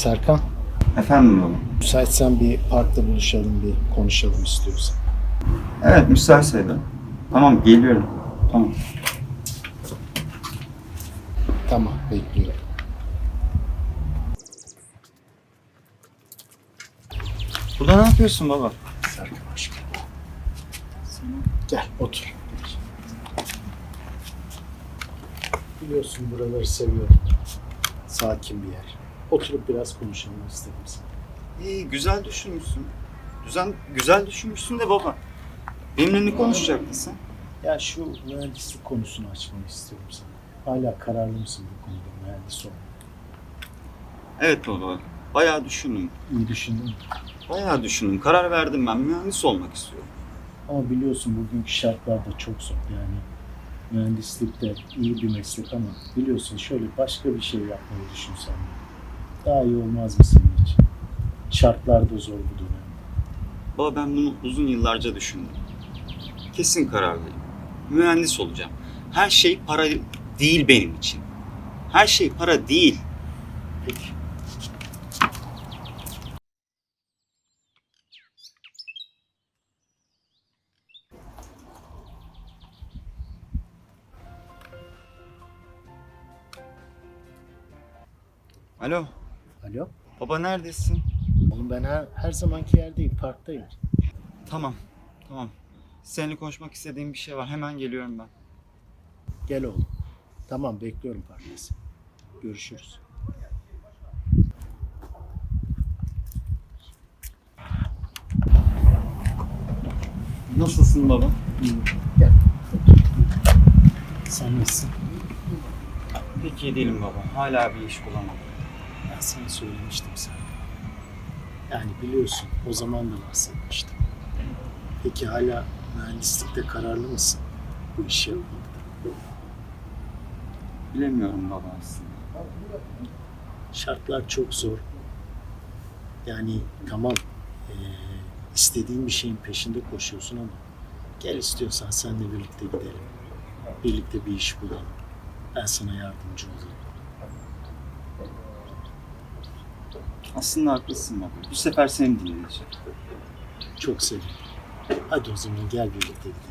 Serkan, Efendim baba. müsaitsen bir parkta buluşalım, bir konuşalım istiyorsan. Evet müsaitseydi. Tamam geliyorum. Tamam. Tamam, bekliyorum. Burada ne yapıyorsun baba? Serkan hoş geldin. Gel, otur. Biliyorsun buraları seviyorum. Sakin bir yer. Oturup biraz konuşalım istedim sana. İyi güzel düşünmüşsün. Güzel, güzel düşünmüşsün de baba. Benimle ne konuşacaktın sen? Ya şu mühendislik konusunu açmak istiyorum sana. Hala kararlı mısın bu konuda mühendis olmak? Evet baba. Bayağı düşündüm. İyi düşündün mü? Bayağı düşündüm. Karar verdim ben. Mühendis olmak istiyorum. Ama biliyorsun bugünkü şartlar da çok zor yani. Mühendislik de iyi bir meslek ama biliyorsun şöyle başka bir şey yapmayı düşünsen daha iyi olmaz mı senin için? Şartlar da zor bu dönemde. Baba ben bunu uzun yıllarca düşündüm. Kesin kararlıyım. Mühendis olacağım. Her şey para değil benim için. Her şey para değil. Peki. Alo. Alo? Baba neredesin? Oğlum ben her, her zamanki yerdeyim, parktayım. Tamam. Tamam. Seninle konuşmak istediğim bir şey var. Hemen geliyorum ben. Gel oğlum. Tamam bekliyorum parktayız. Görüşürüz. Nasılsın baba? Gel. Sen nasılsın? Pek iyi değilim baba. Hala bir iş bulamadım. Ben sana söylemiştim sana. Yani biliyorsun o zaman da bahsetmiştim. Peki hala mühendislikte kararlı mısın? Bu işi yapmakta. Bilemiyorum baba aslında. Şartlar çok zor. Yani tamam eee, istediğin bir şeyin peşinde koşuyorsun ama gel istiyorsan senle birlikte gidelim. Birlikte bir iş bulalım. Ben sana yardımcı olayım. Aslında haklısın baba. Bu sefer seni dinleyeceğim. Çok sevinirim. Hadi o zaman gel birlikte gidelim.